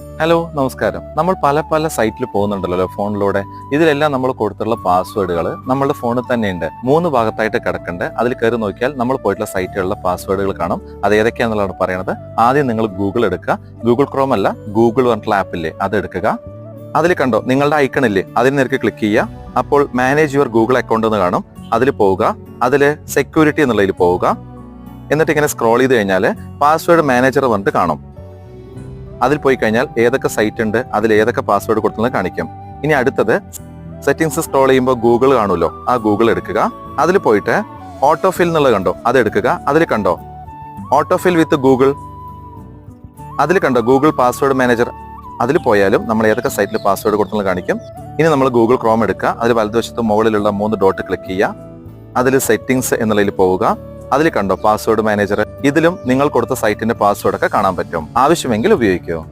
Hello നമസ്കാരം. നമ്മൾ പല പല സൈറ്റിൽ പോകുന്നുണ്ടല്ലോ ഫോണിലൂടെ. ഇതിലെല്ലാം നമ്മൾ കൊടുത്തുള്ള പാസ്വേഡുകൾ നമ്മുടെ ഫോണിൽ തന്നെയുണ്ട് മൂന്ന് ഭാഗത്തായിട്ട് കിടക്കുന്നുണ്ട് അതിൽ കയറി നോക്കിയാൽ നമ്മൾ പോയിട്ടുള്ള സൈറ്റുകളിലെ പാസ്വേഡുകൾ കാണും. അത് ഏതൊക്കെയാണെന്നുള്ളതാണ് പറയുന്നത് ആദ്യം നിങ്ങൾ ഗൂഗിൾ എടുക്കുക. ഗൂഗിൾ ക്രോം അല്ല ഗൂഗിൾ പറഞ്ഞിട്ടുള്ള ആപ്പില്ലേ അത് എടുക്കുക. അതിൽ കണ്ടോ നിങ്ങളുടെ ഐക്കൺ ഇല്ലേ അതിൽ നിനക്ക് ക്ലിക്ക് ചെയ്യുക. അപ്പോൾ മാനേജ് യുവർ ഗൂഗിൾ അക്കൗണ്ട് എന്ന് കാണും. അതിൽ പോവുക. അതിൽ സെക്യൂരിറ്റി എന്നുള്ളതിൽ പോവുക. എന്നിട്ട് ഇങ്ങനെ സ്ക്രോൾ ചെയ്ത് കഴിഞ്ഞാൽ പാസ്വേഡ് മാനേജർ പറഞ്ഞിട്ട് കാണും. അതിൽ പോയി കഴിഞ്ഞാൽ ഏതൊക്കെ സൈറ്റ് ഉണ്ട് അതിൽ ഏതൊക്കെ പാസ്വേഡ് കൊടുക്കുന്നത് കാണിക്കും. ഇനി അടുത്തത് സെറ്റിംഗ്സ് സ്ക്രോൾ ചെയ്യുമ്പോൾ ഗൂഗിൾ കാണുമല്ലോ. ആ ഗൂഗിൾ എടുക്കുക. അതിൽ പോയിട്ട് ഓട്ടോ ഫിൽ എന്നുള്ളത് കണ്ടോ? അത് എടുക്കുക. അതിൽ കണ്ടോ? ഓട്ടോ ഫിൽ വിത്ത് ഗൂഗിൾ അതിൽ കണ്ടോ? ഗൂഗിൾ പാസ്വേഡ് മാനേജർ അതിൽ പോയാലും നമ്മൾ ഏതൊക്കെ സൈറ്റിൽ പാസ്വേഡ് കൊടുക്കുന്നത് കാണിക്കും. ഇനി നമ്മൾ ഗൂഗിൾ ക്രോം എടുക്കുക. അതിൽ വലതുവശത്ത് മുകളിലുള്ള മൂന്ന് ഡോട്ട് ക്ലിക്ക് ചെയ്യുക. അതിൽ സെറ്റിംഗ്സ് എന്നുള്ളതിൽ പോവുക. അതിൽ കണ്ടോ പാസ്വേഡ് മാനേജർ ഇതിലും നിങ്ങൾ കൊടുത്ത സൈറ്റിന്റെ പാസ്വേഡ് ഒക്കെ കാണാൻ പറ്റും. ആവശ്യമെങ്കിൽ ഉപയോഗിക്കൂ.